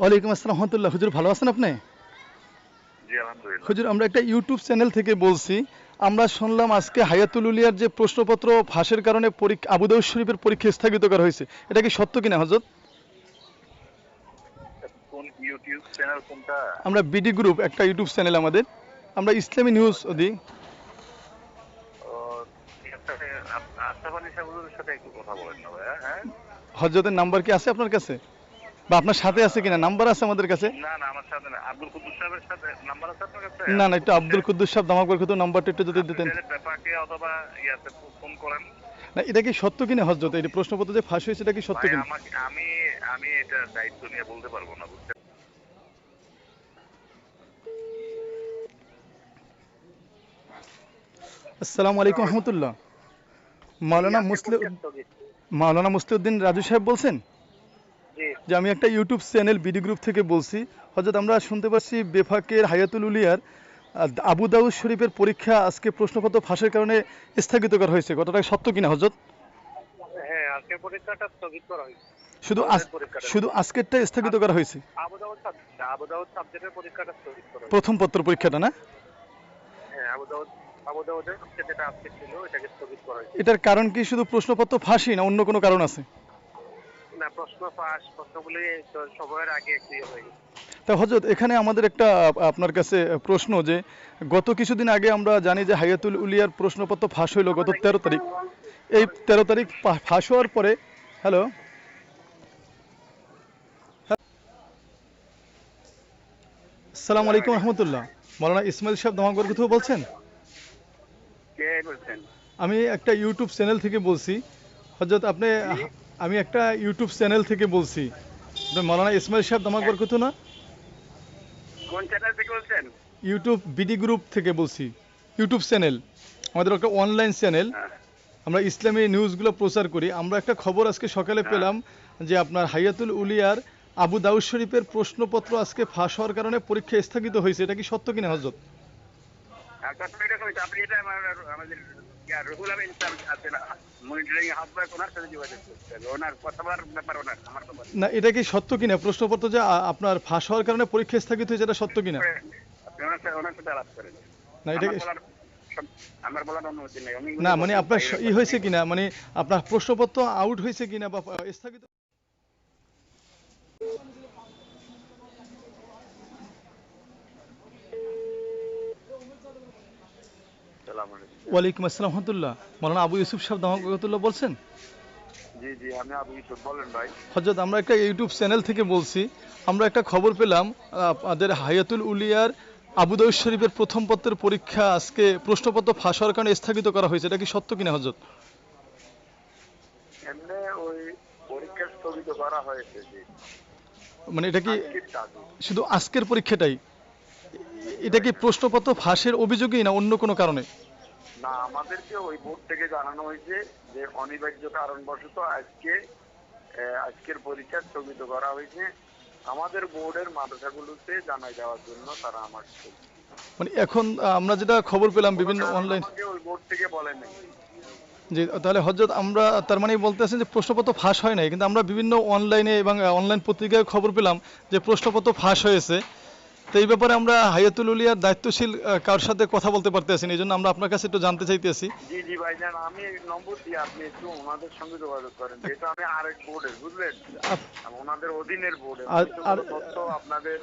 ওয়ালাইকুম আসসালাম রহমতুল্লাহ। হুজুর ভালো আছেন আপনি? হুজুর আমরা একটা ইউটিউব চ্যানেল থেকে বলছি। আমরা শুনলাম আজকে হায়াতুল উলিয়ার যে প্রশ্নপত্র ফাঁসের কারণে পরীক্ষা আবুদাউদ শরীফের পরীক্ষা স্থগিত করা হয়েছে এটা কি সত্য কিনা হজরত আমরা বিডি গ্রুপ একটা ইউটিউব চ্যানেল আমাদের। আমরা ইসলামী নিউজ দি ভাইয়া হ্যাঁ? হজরতের নাম্বার কি আছে আপনার কাছে? বা আপনার সাথে আছে কিনা? নাম্বার আছে আমাদের কাছে? না না আমার সাথে না। আব্দুল কুদ্দুস সাহেবের সাথে নাম্বার আছে আপনার কাছে? না না একটু আব্দুল কুদ্দুস সাহেব নাম্বারটা একটু যদি দিতেন। পেপাকে অথবা ইয়াতে ফোন করেন। না এটা কি সত্য কিনা এই প্রশ্নপত্র যে ফাঁস হয়েছে এটা কি সত্য কিনা? আমি আমি এটা দায়িত্ব নিয়ে বলতে পারব না বুঝতে আসসালামু আলাইকুম রহমতুল্লাহ। মাওলানা মুসলিম মাওলানা মুসলিউদ্দিন রাজু সাহেব বলছেন? যে আমি একটা ইউটিউব চ্যানেল বিডি গ্রুপ থেকে বলছি। হজরত আমরা শুনতে পাচ্ছি বেফাকের হায়াতুল উলিয়ার আবু দাউদ শরীফের পরীক্ষা আজকে প্রশ্নপত্র ফাঁসের কারণে স্থগিত করা হয়েছে। কথাটা সত্য কিনা হজরত হ্যাঁ আজকে পরীক্ষাটা স্থগিত করা হয়েছে। শুধু শুধু আজকেরটা স্থগিত করা হয়েছে? আবু দাউদ আবু দাউদ সাবজেক্টের পরীক্ষাটা স্থগিত করা প্রথম পত্র পরীক্ষাটা না? হ্যাঁ আবু দাউদ আবু দাউদের যেটা আজকে ছিল এটাকে স্থগিত করা হয়েছে। এটার কারণ কি শুধু প্রশ্নপত্র ফাঁসি না অন্য কোনো কারণ আছে? না প্রশ্ন ফাঁস প্রশ্নগুলি সময়ের আগে ক্লিয়ার হয়ে গেছে। তা হজরত এখানে আমাদের একটা আপনার কাছে প্রশ্ন যে গত কিছুদিন আগে আমরা জানি যে উলিয়ার প্রশ্নপত্র ফাঁস হইল গত তেরো তারিখ। এই তেরো তারিখ ফাঁস হওয়ার পরে হ্যালো? আসসালামু আলাইকুম রহমতুল্লাহ। মৌলানা ইসমাইল সাহেব দমাগর কোথাও বলছেন? আমি একটা ইউটিউব চ্যানেল থেকে বলছি। হজরত আপনি আমি একটা ইউটিউব চ্যানেল থেকে বলছি। মৌলানা ইসমাইল সাহেব দমাগর কোথাও না? কোন চ্যানেল থেকে বলছেন? ইউটিউব বিডি গ্রুপ থেকে বলছি। ইউটিউব চ্যানেল আমাদের একটা অনলাইন চ্যানেল হ্যাঁ। আমরা ইসলামী নিউজগুলো প্রচার করি। আমরা একটা খবর আজকে সকালে পেলাম যে আপনার হাইয়াতুল উলিয়ার আবু দাউদ শরীফের প্রশ্নপত্র আজকে ফাঁস হওয়ার কারণে পরীক্ষা স্থগিত হয়েছে। এটা কি সত্য কিনা হজরত। আপনি এটা আমাদের ইয়া, রুহুল আমিন স্যার আছেন মনিটরিং হাউসবাই ওনার সাথে যোগাযোগ করতে হবে। ওনার কথা বলার ব্যাপার ওনার আমার তো না। না এটা কি সত্য কিনা? প্রশ্নপত্র যে আপনার ফাঁস হওয়ার কারণে পরীক্ষা স্থগিত হয়েছে এটা সত্য কিনা? আপনি ওনার সাথে ওনার সাথে আলাপ করেন। না এটা কি- না মানে আপনার ই হয়েছে কিনা? মানে আপনার প্রশ্নপত্র আউট হয়েছে কিনা বা স্থগিত ওয়ালাইকুম আসসালাম রহমতুল্লাহ। মৌলানা আবু ইউসুফ সাহেব দামাকুল্লাহ বলছেন? জি জি আমি আবু ইউসুফ বলেন ভাই। হজরত আমরা একটা ইউটিউব চ্যানেল থেকে বলছি। আমরা একটা খবর পেলাম হায়াতুল উলিয়ার শরীফের প্রথম পত্রের পরীক্ষা আজকে প্রশ্নপত্র ফাঁস হওয়ার কারণে স্থগিত করা হয়েছে। এটা কি সত্য কিনা হজরত এমনি ওই পরীক্ষা স্থগিত করা হয়েছে জি। মানে এটা কি শুধু আজকের পরীক্ষাটাই? এটা কি প্রশ্নপত্র ফাঁসের অভিযোগই না অন্য কোনো কারণে? না আমাদেরকে ওই বোর্ড থেকে জানানো হয়েছে যে অনিবার্য কারণবশত আজকে আজকের পরীক্ষা স্থগিত করা হয়েছে। আমাদের বোর্ডের মাদ্রাসাগুলোতে জানাই দেওয়ার জন্য তারা আমাকে মানে এখন আমরা যেটা খবর পেলাম বিভিন্ন অনলাইন ওই বোর্ড থেকে বলেন যে তাহলে হজরত আমরা তার মানে বলতে আছেন যে প্রশ্নপত্র ফাঁস হয় নাই কিন্তু আমরা বিভিন্ন অনলাইনে এবং অনলাইন পত্রিকায় খবর পেলাম যে প্রশ্নপত্র ফাঁস হয়েছে। তো এই ব্যাপারে আমরা হায়াতুল উলিয়ার দায়িত্বশীল কার সাথে কথা বলতে পারতেছি এই জন্য আমরা আপনার কাছে একটু জানতে চাইতেছি। জি জি ভাইজান আমি নম্বর দিয়ে আপনি একটু ওনাদের সঙ্গে যোগাযোগ করেন। যেহেতু আমি আরেক বোর্ডের বুঝলেন? ওনাদের অধীনের বোর্ডে আর- আর- তথ্য আপনাদের